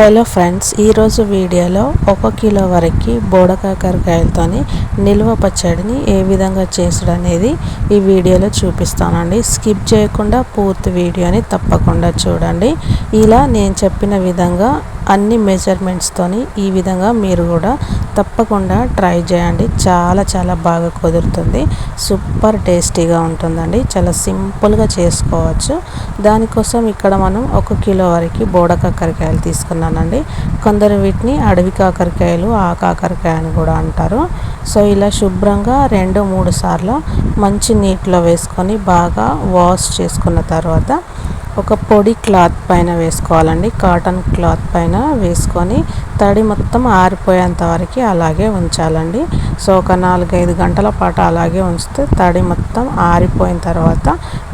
Hello friends ఈరోజు వీడియోలో ఒక కిలో వరకు బోడకాకరకాయలతోని నిల్వ పచ్చడిని ఏ విధంగా చేసుడు అనేది ఈ వీడియోలో చూపిస్తానండి. స్కిప్ చేయకుండా పూర్తి వీడియోని తప్పకుండా చూడండి. ఇలా నేను చెప్పిన విధంగా అన్ని మెజర్మెంట్స్తోని ఈ విధంగా మీరు కూడా తప్పకుండా ట్రై చేయండి. చాలా చాలా బాగా కుదురుతుంది. సూపర్ టేస్టీగా ఉంటుందండి. చాలా సింపుల్గా చేసుకోవచ్చు. దానికోసం ఇక్కడ మనం ఒక కిలో వరకు బోడ కాకరకాయలు తీసుకున్నానండి. కొందరు వీటిని అడవి కాకరకాయలు ఆ కాకరకాయ అని కూడా అంటారు. సో ఇలా శుభ్రంగా రెండు మూడు సార్లు మంచి నీటిలో వేసుకొని బాగా వాష్ చేసుకున్న తర్వాత ఒక పొడి క్లాత్ పైన వేసుకోవాలండి. కాటన్ క్లాత్ పైన వేసుకొని తడి మొత్తం ఆరిపోయేంత వరకు అలాగే ఉంచాలండి. సో ఒక నాలుగైదు గంటల పాటు అలాగే ఉంచితే తడి మొత్తం ఆరిపోయిన తర్వాత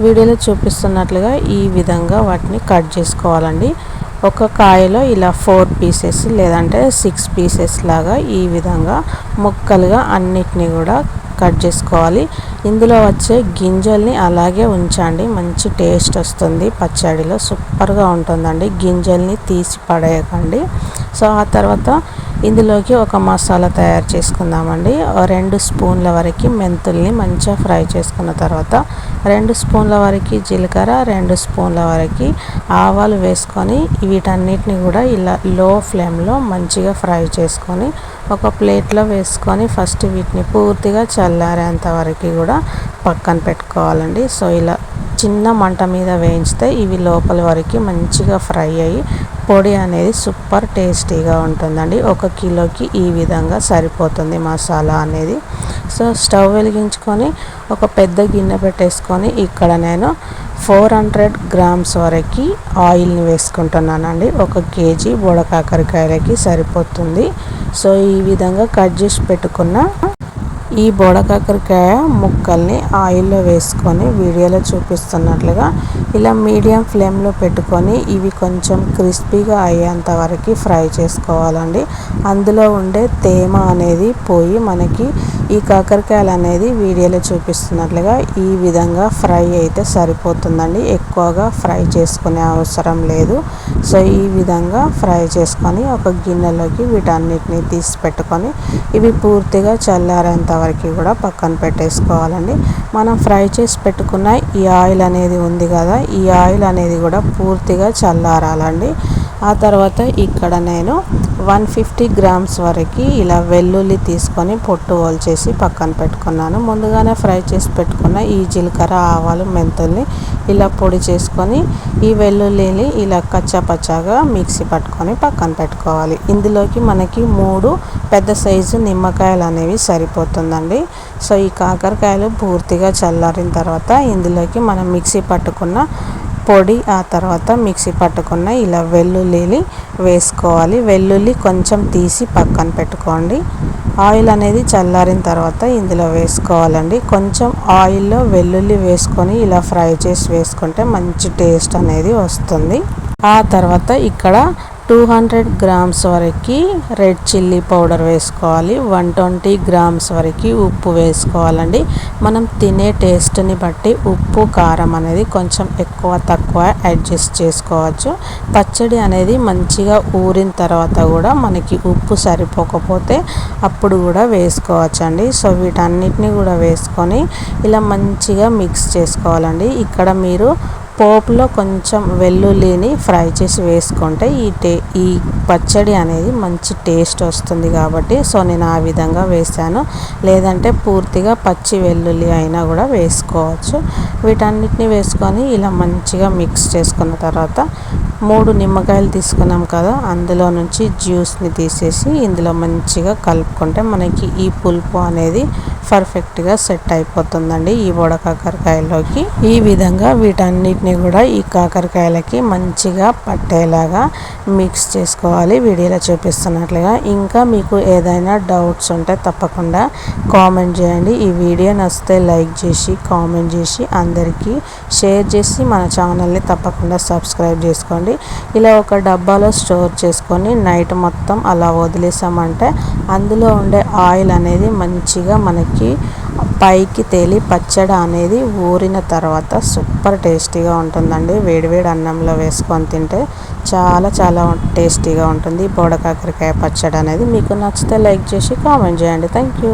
వీడియోలో చూపిస్తున్నట్లుగా ఈ విధంగా వాటిని కట్ చేసుకోవాలండి. ఒక కాయలో ఇలా ఫోర్ పీసెస్ లేదంటే సిక్స్ పీసెస్ లాగా ఈ విధంగా ముక్కలుగా అన్నిటినీ కూడా కట్ చేసుకోవాలి. ఇందులో వచ్చే గింజల్ని అలాగే ఉంచండి. మంచి టేస్ట్ వస్తుంది. పచ్చడిలో సూపర్గా ఉంటుందండి. గింజల్ని తీసి పడేయకండి. సో ఆ తర్వాత ఇందులోకి ఒక మసాలా తయారు చేసుకుందామండి. రెండు స్పూన్ల వరకు మెంతుల్ని మంచిగా ఫ్రై చేసుకున్న తర్వాత రెండు స్పూన్ల వరకు జీలకర్ర రెండు స్పూన్ల వరకు ఆవాలు వేసుకొని వీటన్నిటిని కూడా ఇలా లో ఫ్లేమ్లో మంచిగా ఫ్రై చేసుకొని ఒక ప్లేట్లో వేసుకొని ఫస్ట్ వీటిని పూర్తిగా చల్లారేంత వరకు కూడా పక్కన పెట్టుకోవాలండి. సో ఇలా చిన్న మంట మీద వేయించితే ఇవి లోపల వరకు మంచిగా ఫ్రై అయ్యి పొడి అనేది సూపర్ టేస్టీగా ఉంటుందండి. ఒక కిలోకి ఈ విధంగా సరిపోతుంది మసాలా అనేది. సో స్టవ్ వెలిగించుకొని ఒక పెద్ద గిన్నె పెట్టేసుకొని ఇక్కడ నేను ఫోర్ హండ్రెడ్ గ్రామ్స్ వరకు ఆయిల్ని వేసుకుంటున్నానండి. ఒక కేజీ బుడకాకరకాయలకి సరిపోతుంది. సో ఈ విధంగా కట్ చేసి పెట్టుకున్న ఈ బోడ కాకరకాయ ముక్కల్ని ఆయిల్లో వేసుకొని వీడియోలో చూపిస్తున్నట్లుగా ఇలా మీడియం ఫ్లేమ్లో పెట్టుకొని ఇవి కొంచెం క్రిస్పీగా అయ్యేంత వరకు ఫ్రై చేసుకోవాలండి. అందులో ఉండే తేమ అనేది పోయి మనకి ఈ కాకరకాయలు అనేది వీడియోలో చూపిస్తున్నట్లుగా ఈ విధంగా ఫ్రై అయితే సరిపోతుందండి. ఎక్కువగా ఫ్రై చేసుకునే అవసరం లేదు. సో ఈ విధంగా ఫ్రై చేసుకొని ఒక గిన్నెలోకి వీటన్నిటిని తీసి పెట్టుకొని ఇవి పూర్తిగా చల్లారేంత వరకు కూడా పక్కన పెట్టేసుకోవాలండి. మనం ఫ్రై చేసి పెట్టుకున్న ఈ ఆయిల్ అనేది ఉంది కదా ఈ ఆయిల్ అనేది కూడా పూర్తిగా చల్లారాలండి. ఆ తర్వాత ఇక్కడ నేను వన్ ఫిఫ్టీ గ్రామ్స్ వరకు ఇలా వెల్లుల్లి తీసుకొని పొట్టు చేసి పక్కన పెట్టుకున్నాను. ముందుగానే ఫ్రై చేసి పెట్టుకున్న ఈ జీలకర్ర ఆవాలు మెంతుల్ని ఇలా పొడి చేసుకొని ఈ వెల్లుల్లిని ఇలా కచ్చాపచ్చాగా మిక్సీ పట్టుకొని పక్కన పెట్టుకోవాలి. ఇందులోకి మనకి మూడు పెద్ద సైజు నిమ్మకాయలు అనేవి సరిపోతుందండి. సో ఈ కాకరకాయలు పూర్తిగా చల్లారిన తర్వాత ఇందులోకి మనం మిక్సీ పట్టుకున్న పొడి ఆ తర్వాత మిక్సీ పట్టుకున్న ఇలా వెల్లుల్లిని వేసుకోవాలి. వెల్లుల్లి కొంచెం తీసి పక్కన పెట్టుకోండి. ఆయిల్ అనేది చల్లారిన తర్వాత ఇందులో వేసుకోవాలండి. కొంచెం ఆయిల్లో వెల్లుల్లి వేసుకొని ఇలా ఫ్రై చేసి వేసుకుంటే మంచి టేస్ట్ అనేది వస్తుంది. ఆ తర్వాత ఇక్కడ టూ హండ్రెడ్ గ్రామ్స్ వరకు రెడ్ చిల్లీ పౌడర్ వేసుకోవాలి. వన్ ట్వంటీ గ్రామ్స్ వరకు ఉప్పు వేసుకోవాలండి. మనం తినే టేస్ట్ని బట్టి ఉప్పు కారం అనేది కొంచెం ఎక్కువ తక్కువ అడ్జస్ట్ చేసుకోవచ్చు. పచ్చడి అనేది మంచిగా ఊరిన తర్వాత కూడా మనకి ఉప్పు సరిపోకపోతే అప్పుడు కూడా వేసుకోవచ్చు అండి సో వీటన్నిటిని కూడా వేసుకొని ఇలా మంచిగా మిక్స్ చేసుకోవాలండి. ఇక్కడ మీరు పోపులో కొంచెం వెల్లుల్లిని ఫ్రై చేసి వేసుకుంటే ఈ టే ఈ పచ్చడి అనేది మంచి టేస్ట్ వస్తుంది కాబట్టి సో నేను ఆ విధంగా వేసాను. లేదంటే పూర్తిగా పచ్చి వెల్లుల్లి అయినా కూడా వేసుకోవచ్చు. వీటన్నిటిని వేసుకొని ఇలా మంచిగా మిక్స్ చేసుకున్న తర్వాత మూడు నిమ్మకాయలు తీసుకున్నాం కదా అందులో నుంచి జ్యూస్ని తీసేసి ఇందులో మంచిగా కలుపుకుంటే మనకి ఈ పులుపు అనేది పర్ఫెక్ట్గా సెట్ అయిపోతుందండి ఈ బొడ ఈ విధంగా వీటన్నిటిని కూడా ఈ కాకరకాయలకి మంచిగా పట్టేలాగా మిక్స్ చేసుకోవాలి. వీడియోలో చూపిస్తున్నట్లుగా. ఇంకా మీకు ఏదైనా డౌట్స్ ఉంటే తప్పకుండా కామెంట్ చేయండి. ఈ వీడియో నచ్చితే లైక్ చేసి కామెంట్ చేసి అందరికీ షేర్ చేసి మన ఛానల్ని తప్పకుండా సబ్స్క్రైబ్ చేసుకోండి. ఇలా ఒక డబ్బాలో స్టోర్ చేసుకొని నైట్ మొత్తం అలా వదిలేసామంటే అందులో ఉండే ఆయిల్ అనేది మంచిగా మనకి పైకి తేలి పచ్చడి అనేది ఊరిన తర్వాత సూపర్ టేస్టీగా ఉంటుందండి. వేడివేడి అన్నంలో వేసుకొని తింటే చాలా చాలా టేస్టీగా ఉంటుంది. బోడ కాకరకాయ పచ్చడి అనేది. మీకు నచ్చితే లైక్ చేసి కామెంట్ చేయండి. Thank you.